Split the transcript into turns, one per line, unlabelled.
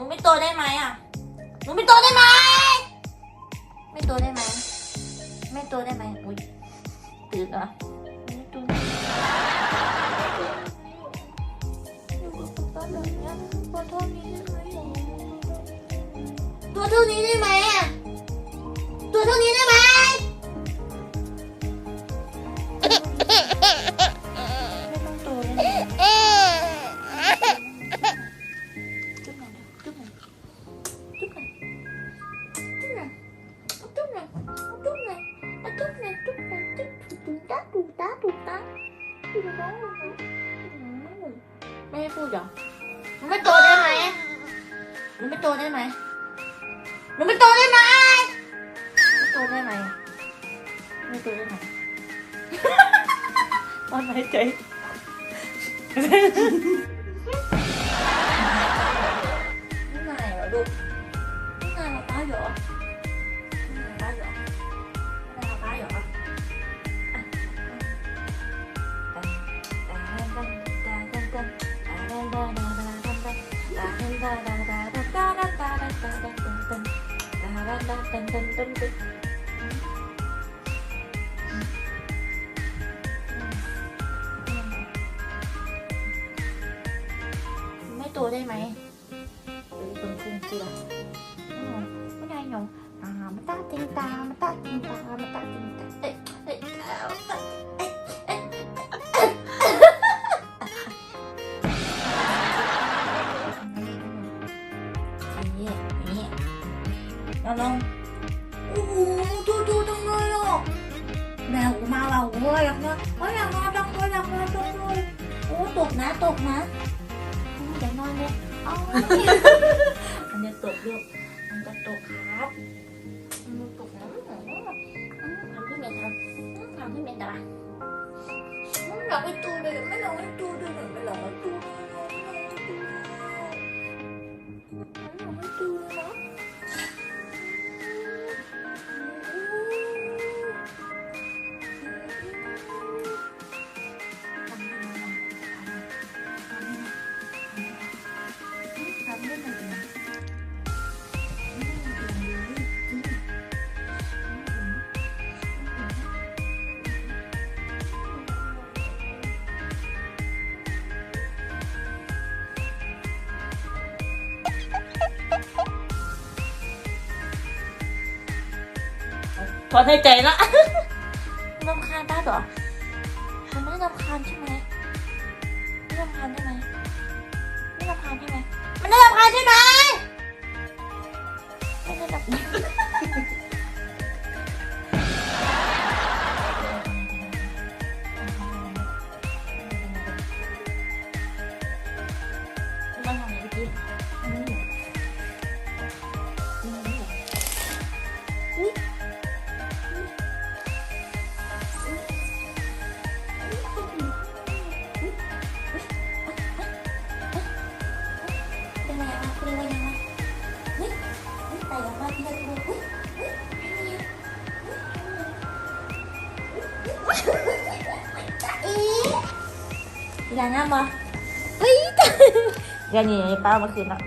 นูไม่โตได้ไหมอะ หนูไม่โตได้ไหม ไม่โตได้ไหม ไม่โตได้ไหมอุ้ยตื่นเหรอไม่โตได้ไหมอยู่กับป๊าแบบเนี้ยตัวเท่านี้ได้ไหมตัวเท่านี้ได้ไหมอะตัวเท่านี้ได้ไหม ตาจุ๊บตาจุ๊บตาไม่ให้พูดเหรอมันไม่โตได้ไหมมันไม่โตได้ ตันตันตันตันตันไม่โตได้ไหมเป็นคุณครูกลัวไม่ได้หนูอ่ามาตาติงตามาตาติงตามาตาติงตาเอ๊ะเอ๊ะเอ๊ะ เราลองโอ้โหดูดูจังเลยอะแมวมาเราเว้ยอยากนอนโอ้ยอยากนอนจังเลยอยากนอนจังเลยโอ้ตกนะตกนะอยากนอนเลยอ๋อมันจะตกลูกมันจะตกครับมันจะตกนะอืมทำที่เมนทำทำที่เมนทำไม่หลับไม่ตูเลยไม่หลับไม่ตูเลยไม่หลับไม่ตู ถอนหายใจละรำคาญป้าเหรอมันไม่ได้รำคาญใช่ไหมไม่รำคาญใช่ไหมไม่รำคาญใช่ไหมมันไม่รำคาญใช่ไหมไม่ได้รำคาญต้องทำอะไรเมื่อกี้อันนี้เหรออันนี้เหรออุ๊ย อย่างนั้นบ่เฮ้ยจ๊ะอย่างนี้ป้ามาคืนละ